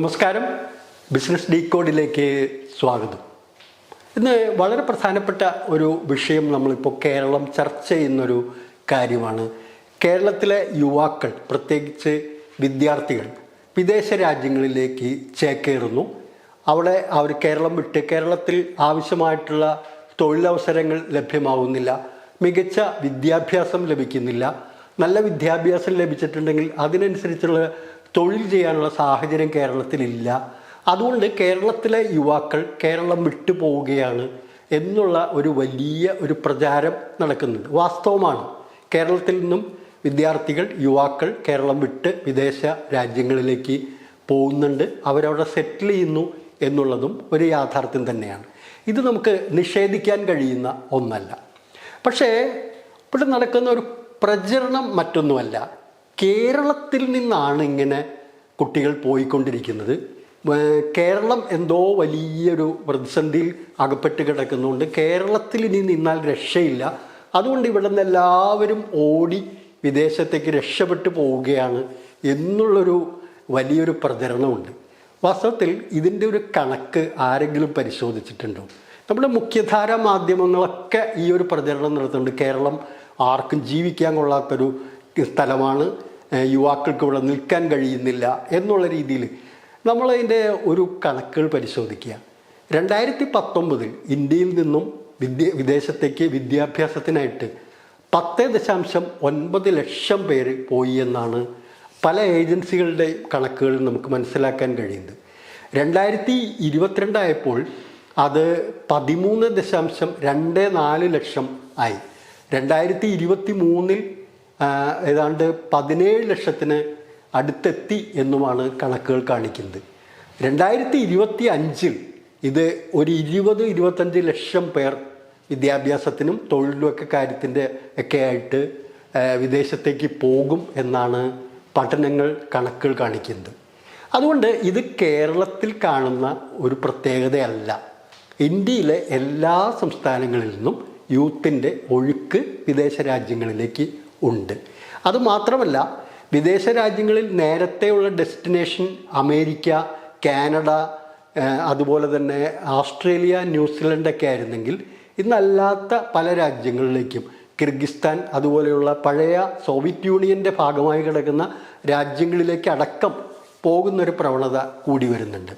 നമസ്കാരം. ബിസിനസ് ഡീകോഡിലേക്ക് സ്വാഗതം. ഇന്ന് വളരെ പ്രധാനപ്പെട്ട ഒരു വിഷയം നമ്മളിപ്പോൾ കേരളം ചർച്ച ചെയ്യുന്നൊരു കാര്യമാണ്. കേരളത്തിലെ യുവാക്കൾ പ്രത്യേകിച്ച് വിദ്യാർത്ഥികൾ വിദേശ രാജ്യങ്ങളിലേക്ക് ചേക്കേറുന്നു. അവിടെ അവർ കേരളം വിട്ട് കേരളത്തിൽ ആവശ്യമായിട്ടുള്ള തൊഴിലവസരങ്ങൾ ലഭ്യമാവുന്നില്ല. മികച്ച വിദ്യാഭ്യാസം ലഭിക്കുന്നില്ല. നല്ല വിദ്യാഭ്യാസം ലഭിച്ചിട്ടുണ്ടെങ്കിൽ അതിനനുസരിച്ചുള്ള തൊഴിൽ ചെയ്യാനുള്ള സാഹചര്യം കേരളത്തിലില്ല. അതുകൊണ്ട് കേരളത്തിലെ യുവാക്കൾ കേരളം വിട്ടു പോവുകയാണ് എന്നുള്ള ഒരു വലിയ ഒരു പ്രചാരം നടക്കുന്നുണ്ട്. വാസ്തവമാണ്. കേരളത്തിൽ നിന്നും വിദ്യാർത്ഥികൾ യുവാക്കൾ കേരളം വിട്ട് വിദേശ രാജ്യങ്ങളിലേക്ക് പോകുന്നുണ്ട്. അവരവിടെ സെറ്റിൽ ചെയ്യുന്നു എന്നുള്ളതും ഒരു യാഥാർത്ഥ്യം തന്നെയാണ്. ഇത് നമുക്ക് നിഷേധിക്കാൻ കഴിയുന്ന ഒന്നല്ല. പക്ഷേ ഇവിടെ നടക്കുന്ന ഒരു പ്രചരണം മറ്റൊന്നുമല്ല. കേരളത്തിൽ നിന്നാണ് ഇങ്ങനെ കുട്ടികൾ പോയിക്കൊണ്ടിരിക്കുന്നത്. കേരളം എന്തോ വലിയൊരു പ്രതിസന്ധിയിൽ അകപ്പെട്ട് കിടക്കുന്നുണ്ട്. കേരളത്തിൽ ഇനി നിന്നാൽ രക്ഷയില്ല. അതുകൊണ്ട് ഇവിടെ നിന്ന് എല്ലാവരും ഓടി വിദേശത്തേക്ക് രക്ഷപ്പെട്ടു പോവുകയാണ് എന്നുള്ളൊരു വലിയൊരു പ്രചരണമുണ്ട്. വാസ്തവത്തിൽ ഇതിന്റെ ഒരു കണക്ക് ആരെങ്കിലും പരിശോധിച്ചിട്ടുണ്ടോ? നമ്മുടെ മുഖ്യധാര മാധ്യമങ്ങളൊക്കെ ഈ ഒരു പ്രചരണം നടത്തുന്നുണ്ട്. കേരളം ആർക്കും ജീവിക്കാൻ കൊള്ളാത്തൊരു സ്ഥലമാണ്. യുവാക്കൾക്ക് ഇവിടെ നിൽക്കാൻ കഴിയുന്നില്ല എന്നുള്ള രീതിയിൽ നമ്മളതിന്റെ ഒരു കണക്കുകൾ പരിശോധിക്കുക. രണ്ടായിരത്തി പത്തൊമ്പതിൽ ഇന്ത്യയിൽ നിന്നും വിദ്യ വിദേശത്തേക്ക് വിദ്യാഭ്യാസത്തിനായിട്ട് പത്ത് ദശാംശം ഒൻപത് ലക്ഷം പേര് പോയി എന്നാണ് പല ഏജൻസികളുടെ കണക്കുകൾ നമുക്ക് മനസ്സിലാക്കാൻ കഴിയുന്നത്. രണ്ടായിരത്തി ഇരുപത്തിരണ്ടായപ്പോൾ അത് പതിമൂന്ന് ദശാംശം രണ്ട് നാല് ലക്ഷം ആയി. രണ്ടായിരത്തി ഇരുപത്തി മൂന്നിൽ ഏതാണ്ട് പതിനേഴ് ലക്ഷത്തിന് അടുത്തെത്തി എന്നുമാണ് കണക്കുകൾ കാണിക്കുന്നത്. രണ്ടായിരത്തി ഇരുപത്തി അഞ്ചിൽ ഇത് ഒരു ഇരുപത് ഇരുപത്തഞ്ച് ലക്ഷം പേർ വിദ്യാഭ്യാസത്തിനും തൊഴിലുമൊക്കെ കാര്യത്തിന്റെ ഒക്കെ ആയിട്ട് വിദേശത്തേക്ക് പോകും എന്നാണ് പഠനങ്ങൾ കണക്കുകൾ കാണിക്കുന്നത്. അതുകൊണ്ട് ഇത് കേരളത്തിൽ കാണുന്ന ഒരു പ്രത്യേകതയല്ല. ഇന്ത്യയിലെ എല്ലാ സംസ്ഥാനങ്ങളിൽ നിന്നും യൂത്തിന്റെ ഒഴുക്ക് വിദേശ രാജ്യങ്ങളിലേക്ക് ഉണ്ട്. അതുമാത്രമല്ല വിദേശ രാജ്യങ്ങളിൽ നേരത്തെയുള്ള ഡെസ്റ്റിനേഷൻ അമേരിക്ക കാനഡ അതുപോലെ തന്നെ ഓസ്ട്രേലിയ ന്യൂസിലൻഡൊക്കെ ആയിരുന്നെങ്കിൽ ഇന്നല്ലാത്ത പല രാജ്യങ്ങളിലേക്കും കിർഗിസ്ഥാൻ അതുപോലെയുള്ള പഴയ സോവിയറ്റ് യൂണിയന്റെ ഭാഗമായി കിടക്കുന്ന രാജ്യങ്ങളിലേക്ക് അടക്കം പോകുന്നൊരു പ്രവണത കൂടി വരുന്നുണ്ട്.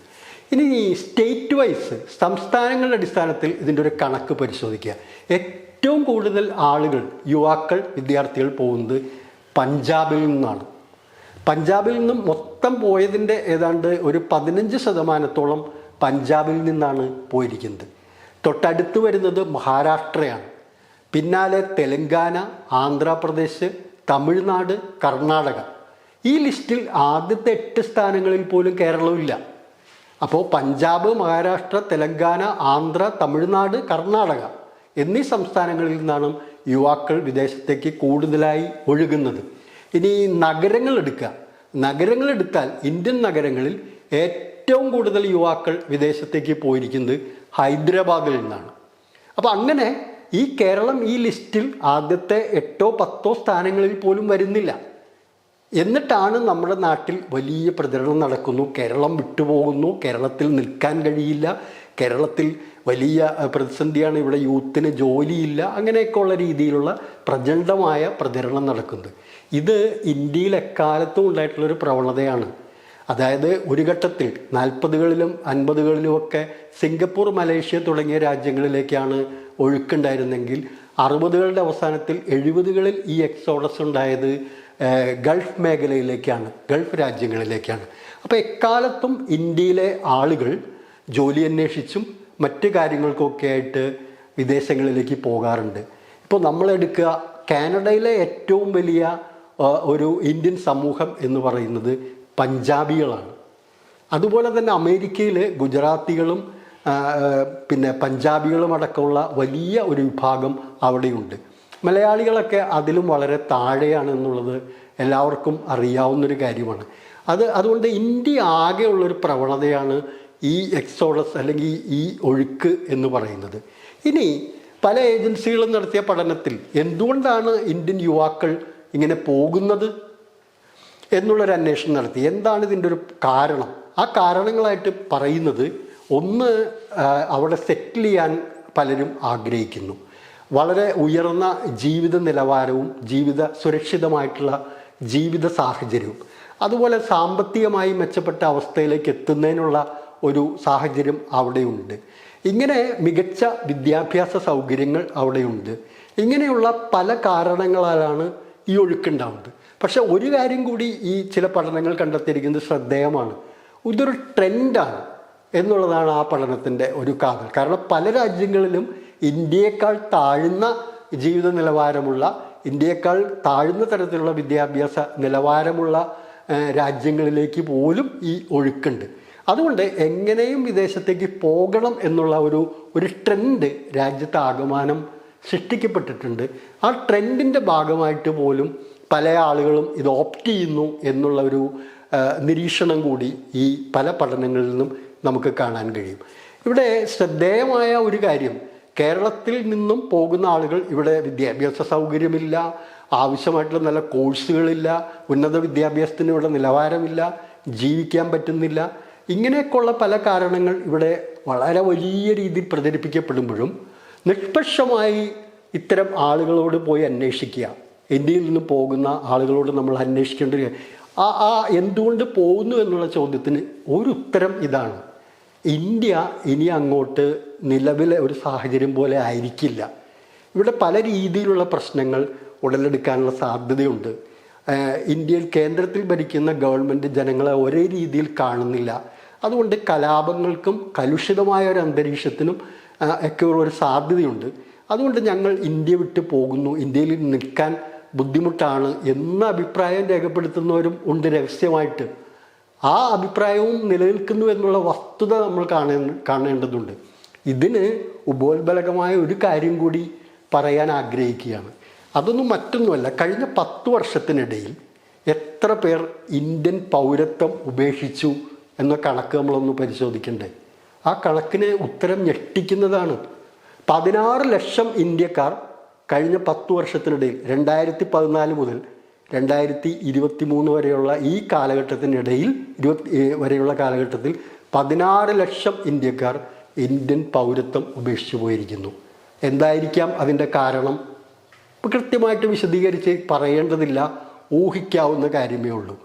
ഇനി സ്റ്റേറ്റ് വൈസ് സംസ്ഥാനങ്ങളുടെ അടിസ്ഥാനത്തിൽ ഇതിന്റെ ഒരു കണക്ക് പരിശോധിക്കുക. ഏറ്റവും കൂടുതൽ ആളുകൾ യുവാക്കൾ വിദ്യാർത്ഥികൾ പോകുന്നത് പഞ്ചാബിൽ നിന്നാണ്. പഞ്ചാബിൽ നിന്നും മൊത്തം പോയതിന്റെ ഏതാണ്ട് ഒരു പതിനഞ്ച് ശതമാനത്തോളം പഞ്ചാബിൽ നിന്നാണ് പോയിരിക്കുന്നത്. തൊട്ടടുത്ത് വരുന്നത് മഹാരാഷ്ട്രയാണ്. പിന്നാലെ തെലങ്കാന ആന്ധ്രാപ്രദേശ് തമിഴ്നാട് കർണാടക. ഈ ലിസ്റ്റിൽ ആദ്യത്തെ എട്ട് സ്ഥാനങ്ങളിൽ പോലും കേരളമില്ല അപ്പോൾ പഞ്ചാബ് മഹാരാഷ്ട്ര തെലങ്കാന ആന്ധ്ര തമിഴ്നാട് കർണാടക. എന്നീ സംസ്ഥാനങ്ങളിൽ നിന്നാണ് യുവാക്കൾ വിദേശത്തേക്ക് കൂടുതലായി ഒഴുകുന്നത്. ഇനി നഗരങ്ങൾ എടുക്കുക. നഗരങ്ങൾ എടുത്താൽ ഇന്ത്യൻ നഗരങ്ങളിൽ ഏറ്റവും കൂടുതൽ യുവാക്കൾ വിദേശത്തേക്ക് പോയിരിക്കുന്നത് ഹൈദരാബാദിൽ നിന്നാണ്. അപ്പോൾ അങ്ങനെ ഈ കേരളം ഈ ലിസ്റ്റിൽ ആദ്യത്തെ എട്ടോ പത്തോ സ്ഥാനങ്ങളിൽ പോലും വരുന്നില്ല. എന്നിട്ടാണ് നമ്മുടെ നാട്ടിൽ വലിയ പ്രചരണം നടക്കുന്നു. കേരളം വിട്ടുപോകുന്നു. കേരളത്തിൽ നിൽക്കാൻ കഴിയില്ല. കേരളത്തിൽ വലിയ പ്രതിസന്ധിയാണ് ഇവിടെ യൂത്തിന് ജോലിയില്ല. അങ്ങനെയൊക്കെ ഉള്ള രീതിയിലുള്ള പ്രചണ്ഡമായ പ്രചരണം നടക്കുന്നത്. ഇത് ഇന്ത്യയിൽ എക്കാലത്തും ഉണ്ടായിട്ടുള്ളൊരു പ്രവണതയാണ്. അതായത് ഒരു ഘട്ടത്തിൽ നാൽപ്പതുകളിലും അൻപതുകളിലും ഒക്കെ സിംഗപ്പൂർ മലേഷ്യ തുടങ്ങിയ രാജ്യങ്ങളിലേക്കാണ് ഒഴുക്കുണ്ടായിരുന്നെങ്കിൽ അറുപതുകളുടെ അവസാനത്തിൽ എഴുപതുകളിൽ ഈ എക്സോഡസ് ഉണ്ടായത് ഗൾഫ് മേഖലയിലേക്കാണ് ഗൾഫ് രാജ്യങ്ങളിലേക്കാണ്. അപ്പോൾ എക്കാലത്തും ഇന്ത്യയിലെ ആളുകൾ ജോലി അന്വേഷിച്ചും മറ്റ് കാര്യങ്ങൾക്കൊക്കെ ആയിട്ട് വിദേശങ്ങളിലേക്ക് പോകാറുണ്ട്. ഇപ്പോൾ നമ്മളെടുക്കുക കാനഡയിലെ ഏറ്റവും വലിയ ഒരു ഇന്ത്യൻ സമൂഹം എന്ന് പറയുന്നത് പഞ്ചാബികളാണ്. അതുപോലെ തന്നെ അമേരിക്കയിൽ ഗുജറാത്തികളും പിന്നെ പഞ്ചാബികളും അടക്കമുള്ള വലിയ ഒരു വിഭാഗം അവിടെയുണ്ട്. മലയാളികളൊക്കെ അതിലും വളരെ താഴെയാണ് എന്നുള്ളത് എല്ലാവർക്കും അറിയാവുന്നൊരു കാര്യമാണ്. അത് അതുകൊണ്ട് ഇന്ത്യ ആകെയുള്ളൊരു പ്രവണതയാണ് ഈ എക്സോഡസ് അല്ലെങ്കിൽ ഈ ഒഴുക്ക് എന്ന് പറയുന്നത്. ഇനി പല ഏജൻസികളും നടത്തിയ പഠനത്തിൽ എന്തുകൊണ്ടാണ് ഇന്ത്യൻ യുവാക്കൾ ഇങ്ങനെ പോകുന്നത് എന്നുള്ളൊരു അന്വേഷണം നടത്തി. എന്താണ് ഇതിന്റെ ഒരു കാരണം? ആ കാരണങ്ങളായിട്ട് പറയുന്നത് ഒന്ന് അവിടെ സെറ്റിൽ ചെയ്യാൻ പലരും ആഗ്രഹിക്കുന്നു. വളരെ ഉയർന്ന ജീവിത നിലവാരവും ജീവിത സുരക്ഷിതമായിട്ടുള്ള ജീവിത സാഹചര്യവും. അതുപോലെ സാമ്പത്തികമായി മെച്ചപ്പെട്ട അവസ്ഥയിലേക്ക് എത്തുന്നതിനുള്ള ഒരു സാഹചര്യം അവിടെയുണ്ട്. ഇങ്ങനെ മികച്ച വിദ്യാഭ്യാസ സൗകര്യങ്ങൾ അവിടെയുണ്ട്. ഇങ്ങനെയുള്ള പല കാരണങ്ങളാലാണ് ഈ ഒഴുക്കുണ്ടാവുന്നത്. പക്ഷേ ഒരു കാര്യം കൂടി ഈ ചില പഠനങ്ങൾ കണ്ടെത്തിയിരിക്കുന്നത് ശ്രദ്ധേയമാണ്. ഇതൊരു ട്രെൻഡാണ് എന്നുള്ളതാണ് ആ പഠനത്തിന്റെ ഒരു കാതൽ. കാരണം പല രാജ്യങ്ങളിലും ഇന്ത്യയേക്കാൾ താഴ്ന്ന ജീവിത നിലവാരമുള്ള ഇന്ത്യയേക്കാൾ താഴ്ന്ന തരത്തിലുള്ള വിദ്യാഭ്യാസ നിലവാരമുള്ള രാജ്യങ്ങളിലേക്ക് പോലും ഈ ഒഴുക്കുണ്ട്. അതുകൊണ്ട് എങ്ങനെയും വിദേശത്തേക്ക് പോകണം എന്നുള്ള ഒരു ഒരു ട്രെൻഡ് രാജ്യത്ത് ആകമാനം സൃഷ്ടിക്കപ്പെട്ടിട്ടുണ്ട്. ആ ട്രെൻഡിന്റെ ഭാഗമായിട്ട് പോലും പല ആളുകളും ഇത് ഓപ്റ്റ് ചെയ്യുന്നു എന്നുള്ള ഒരു നിരീക്ഷണം കൂടി ഈ പല പഠനങ്ങളിൽ നിന്നും നമുക്ക് കാണാൻ കഴിയും. ഇവിടെ ശ്രദ്ധേയമായ ഒരു കാര്യം കേരളത്തിൽ നിന്നും പോകുന്ന ആളുകൾ ഇവിടെ വിദ്യാഭ്യാസ സൗകര്യമില്ല ആവശ്യമായിട്ടുള്ള നല്ല കോഴ്സുകളില്ല ഉന്നത വിദ്യാഭ്യാസത്തിന് ഇവിടെ നിലവാരമില്ല ജീവിക്കാൻ പറ്റുന്നില്ല. ഇങ്ങനെയൊക്കെയുള്ള പല കാരണങ്ങൾ ഇവിടെ വളരെ വലിയ രീതിയിൽ പ്രചരിപ്പിക്കപ്പെടുമ്പോഴും നിഷ്പക്ഷമായി ഇത്തരം ആളുകളോട് പോയി അന്വേഷിക്കുക. ഇന്ത്യയിൽ നിന്ന് പോകുന്ന ആളുകളോട് നമ്മൾ അന്വേഷിക്കേണ്ട ആ ആ എന്തുകൊണ്ട് പോകുന്നു എന്നുള്ള ചോദ്യത്തിന് ഒരു ഉത്തരം ഇതാണ്. ഇന്ത്യ ഇനി അങ്ങോട്ട് നിലവിലെ ഒരു സാഹചര്യം പോലെ ആയിരിക്കില്ല. ഇവിടെ പല രീതിയിലുള്ള പ്രശ്നങ്ങൾ ഉടലെടുക്കാനുള്ള സാധ്യതയുണ്ട്. ഇന്ത്യയിൽ കേന്ദ്രത്തിൽ ഭരിക്കുന്ന ഗവൺമെന്റ് ജനങ്ങളെ ഒരേ രീതിയിൽ കാണുന്നില്ല. അതുകൊണ്ട് കലാപങ്ങൾക്കും കലുഷിതമായ ഒരു അന്തരീക്ഷത്തിനും ഒക്കെ ഒരു സാധ്യതയുണ്ട്. അതുകൊണ്ട് ഞങ്ങൾ ഇന്ത്യ വിട്ട് പോകുന്നു. ഇന്ത്യയിൽ നിൽക്കാൻ ബുദ്ധിമുട്ടാണ് എന്ന അഭിപ്രായം രേഖപ്പെടുത്തുന്നവരും ഉണ്ട് രഹസ്യമായിട്ട്. ആ അഭിപ്രായവും നിലനിൽക്കുന്നു എന്നുള്ള വസ്തുത നമ്മൾ കാണേ കാണേണ്ടതുണ്ട്. ഇതിന് ഉപോത്ബലകമായ ഒരു കാര്യം കൂടി പറയാൻ ആഗ്രഹിക്കുകയാണ്. അതൊന്നും മറ്റൊന്നുമല്ല. കഴിഞ്ഞ പത്ത് വർഷത്തിനിടയിൽ എത്ര പേർ ഇന്ത്യൻ പൗരത്വം ഉപേക്ഷിച്ചു എന്ന കണക്ക് നമ്മളൊന്ന് പരിശോധിക്കണ്ടേ? ആ കണക്കിന് ഉത്തരം ഞെട്ടിക്കുന്നതാണ്. പതിനാറ് ലക്ഷം ഇന്ത്യക്കാർ കഴിഞ്ഞ പത്ത് വർഷത്തിനിടയിൽ രണ്ടായിരത്തി പതിനാല് മുതൽ രണ്ടായിരത്തി ഇരുപത്തി മൂന്ന് വരെയുള്ള ഈ കാലഘട്ടത്തിനിടയിൽ ഇരുപത്തി വരെയുള്ള കാലഘട്ടത്തിൽ പതിനാറ് ലക്ഷം ഇന്ത്യക്കാർ ഇന്ത്യൻ പൗരത്വം ഉപേക്ഷിച്ചു പോയിരിക്കുന്നു. എന്തായിരിക്കാം അതിന്റെ കാരണം? കൃത്യമായിട്ട് വിശദീകരിച്ച് പറയേണ്ടതില്ല ഊഹിക്കാവുന്ന കാര്യമേ ഉള്ളൂ.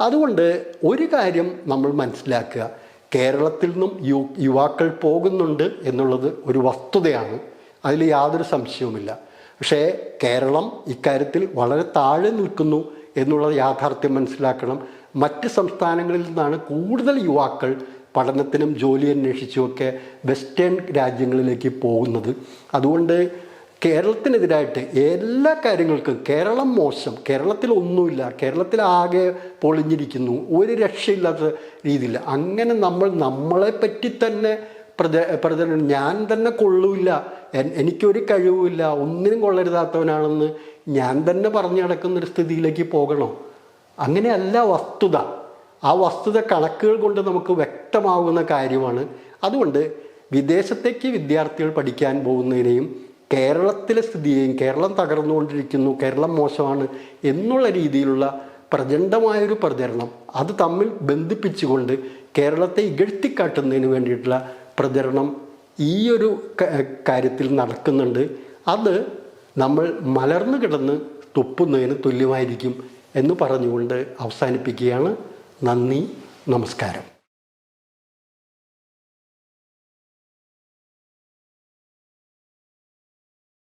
അതുകൊണ്ട് ഒരു കാര്യം നമ്മൾ മനസ്സിലാക്കുക. കേരളത്തിൽ നിന്നും യു യുവാക്കൾ പോകുന്നുണ്ട് എന്നുള്ളത് ഒരു വസ്തുതയാണ്. അതിൽ യാതൊരു സംശയവുമില്ല. പക്ഷേ കേരളം ഇക്കാര്യത്തിൽ വളരെ താഴെ നിൽക്കുന്നു എന്നുള്ള യാഥാർത്ഥ്യം മനസ്സിലാക്കണം. മറ്റ് സംസ്ഥാനങ്ങളിൽ നിന്നാണ് കൂടുതൽ യുവാക്കൾ പഠനത്തിനും ജോലി അന്വേഷിച്ചുമൊക്കെ വെസ്റ്റേൺ രാജ്യങ്ങളിലേക്ക് പോകുന്നത്. അതുകൊണ്ട് കേരളത്തിനെതിരായിട്ട് എല്ലാ കാര്യങ്ങൾക്കും കേരളം മോശം കേരളത്തിൽ ഒന്നുമില്ല കേരളത്തിൽ ആകെ പൊളിഞ്ഞിരിക്കുന്നു ഒരു രക്ഷയില്ലാത്ത രീതിയിൽ അങ്ങനെ നമ്മൾ നമ്മളെ പറ്റി തന്നെ പ്രച പ്രചരണം ഞാൻ തന്നെ കൊള്ളൂല്ല എനിക്കൊരു കഴിവുമില്ല ഒന്നിനും കൊള്ളരുതാത്തവനാണെന്ന് ഞാൻ തന്നെ പറഞ്ഞു നടക്കുന്ന ഒരു സ്ഥിതിയിലേക്ക് പോകണോ. അങ്ങനെയല്ല വസ്തുത. ആ വസ്തുത കണക്കുകൾ കൊണ്ട് നമുക്ക് വ്യക്തമാകുന്ന കാര്യമാണ്. അതുകൊണ്ട് വിദേശത്തേക്ക് വിദ്യാർത്ഥികൾ പഠിക്കാൻ പോകുന്നതിനെയും കേരളത്തിലെ സ്ഥിതിയെയും കേരളം തകർന്നുകൊണ്ടിരിക്കുന്നു കേരളം മോശമാണ് എന്നുള്ള രീതിയിലുള്ള പ്രചണ്ഡമായൊരു പ്രചരണം അത് തമ്മിൽ ബന്ധിപ്പിച്ചുകൊണ്ട് കേരളത്തെ ഇകഴ്ത്തിക്കാട്ടുന്നതിന് വേണ്ടിയിട്ടുള്ള പ്രചരണം ഈ ഒരു കാര്യത്തിൽ നടക്കുന്നുണ്ട്. അത് നമ്മൾ മലർന്നു കിടന്ന് തുപ്പുന്നതിന് തുല്യമായിരിക്കും എന്ന് പറഞ്ഞുകൊണ്ട് അവസാനിപ്പിക്കുകയാണ്. നന്ദി നമസ്കാരം.